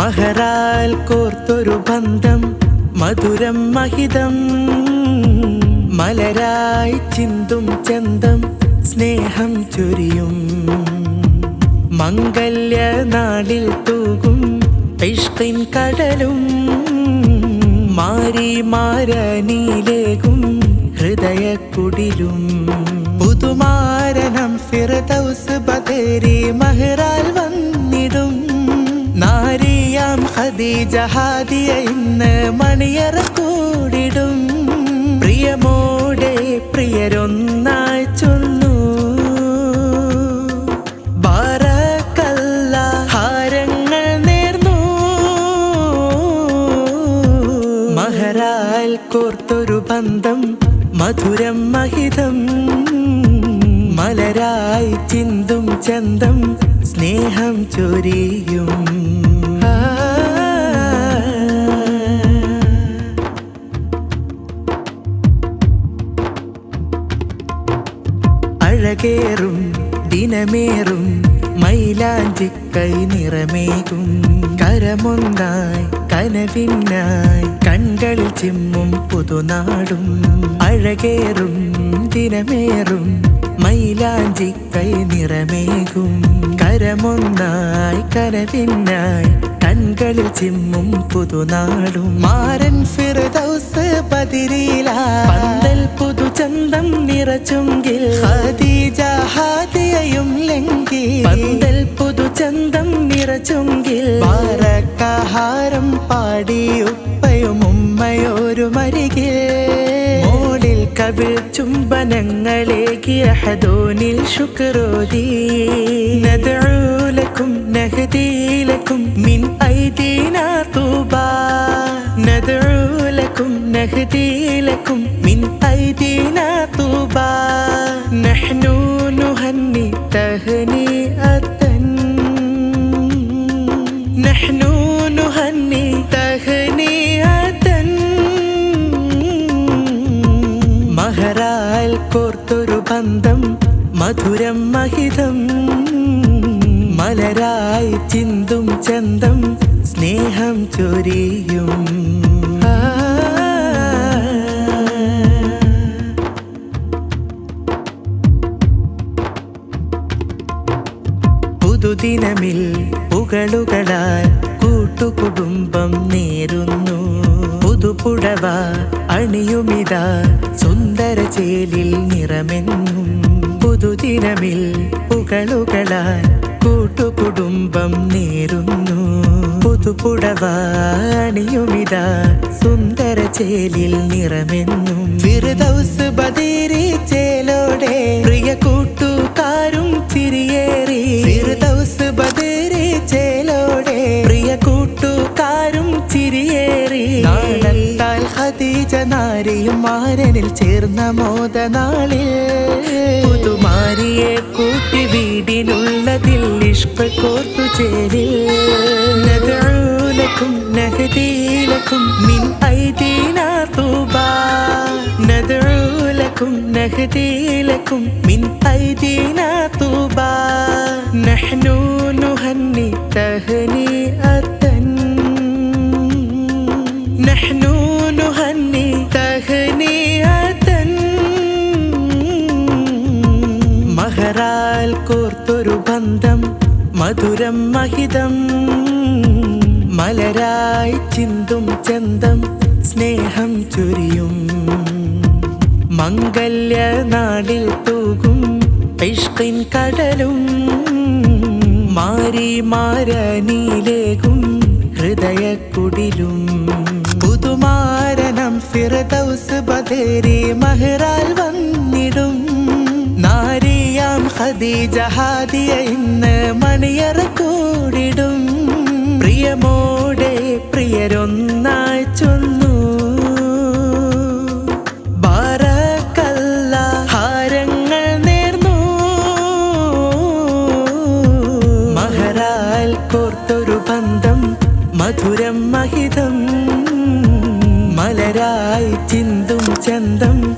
മഹറാൽ കോർത്തൊരു ബന്ധം മധുരം മഹിതം. മലരായി ചിന്തും ചന്തം സ്നേഹം ചൊരിയും. മംഗല്യ നാടിൽ തൂകും ഇഷ്കിൻ കടലും. മാറി മാരനീലേകും ഹൃദയക്കുടിലും പുതുമാരനം ഫിറദൗസ് ബദേരി മഹരാൽ ഖദീജ ഹാദിയ ഇന്ന് മണിയറ കൂടിടും പ്രിയമോടെ പ്രിയരൊന്നായി ചൊന്നു. ബാറക്കല്ല ഹാരങ്ങൾ നേർന്നു. മഹരാൽ കോർത്തൊരു ബന്ധം മധുരം മഹിതം. മലരായി ചിന്തും ചന്തം സ്നേഹം ചൊരിയും. ആ. ദിനമേറും മൈലാഞ്ചി കൈ നിറമേകും. കരമൊന്നായി കനവിനായി കൺകളിൽ ചിമ്മും പുതുനാടും. അഴകേറും ദിനമേറും മൈലാഞ്ചി കൈ നിറമേകും. കരമൊന്നായി കനവിനായി കൺകളിൽ ചിമ്മും പുതുനാടും. മാരൻ ഫിറദൗസ് പതിരീല. പന്തൽ പുതുചന്തം നിറച്ചുങ്കിൽ ഹദീജ ഹാദിയയും നിറച്ചുങ്കിൽ പാറക്കാഹാരം പാടി ഉപ്പയും ഉമ്മയൊരു മരികിൽ മോളിൽ കവിൾ ചുംബനങ്ങളേകിയ ഹദോനിൽ നദൂലക്കും നഹദീലക്കും മിൻ ഐദീന മധുരം മഹിതം മലരായി ചിന്തും ചന്തം സ്നേഹം ചൊരിയും. പുതുദിനമിൽ പുകളുകളാൽ കൂട്ടുകുടുംബം നേരുന്നു. പുതുപുടവ അണിയുമിതാ സുന്ദര ചേലിൽ നിറമെന്നും. പുതുദിനമിൽ പുകളുകളാൽ കൂട്ടുകുടുംബം നേരുന്നു. പുതുപുടവാണിയുമിതാ സുന്ദര ചേലിൽ നിറമെന്നും. ഫിർദൗസ് ബദീരി ചേലോടെ പ്രിയ കൂട്ടുകാരും ചിരിയേറി. ഫിർദൗസ് ബദീരി ചേലോടെ പ്രിയ കൂട്ടുകാരും ചിരിയേറി. നാളത്താൽ ഖദീജ നാരിയും മാരനിൽ ചേർന്ന മോദനാളിൽ. കൂട്ടി വീടിനുള്ളതിൽ ഇഷ്ക കോർത്തു ചേരിൽ മധുരം മഹിതം. മലരായി ചിന്തും ചന്തം സ്നേഹം ചൊരിയും. മംഗല്യ നാടിൽ തൂകും ഇഷ്കിൻ കടലും. മാറി ഹൃദയ കുടിലും പുതുമാരനം ഫിറദൗസ് ബദേരി മഹറാൽ വന്നിടും. ഖദീജ ഹാദിയ ഇന്ന് മണിയറ കൂടിടും പ്രിയമോടെ പ്രിയരൊന്നായി ചൊന്നു. ബാറക്കല്ല ഹാരങ്ങൾ നേർന്നു. മഹരാൽ കോർത്തൊരു ബന്ധം മധുരം മഹിതം. മലരായി ചിന്തും ചന്തം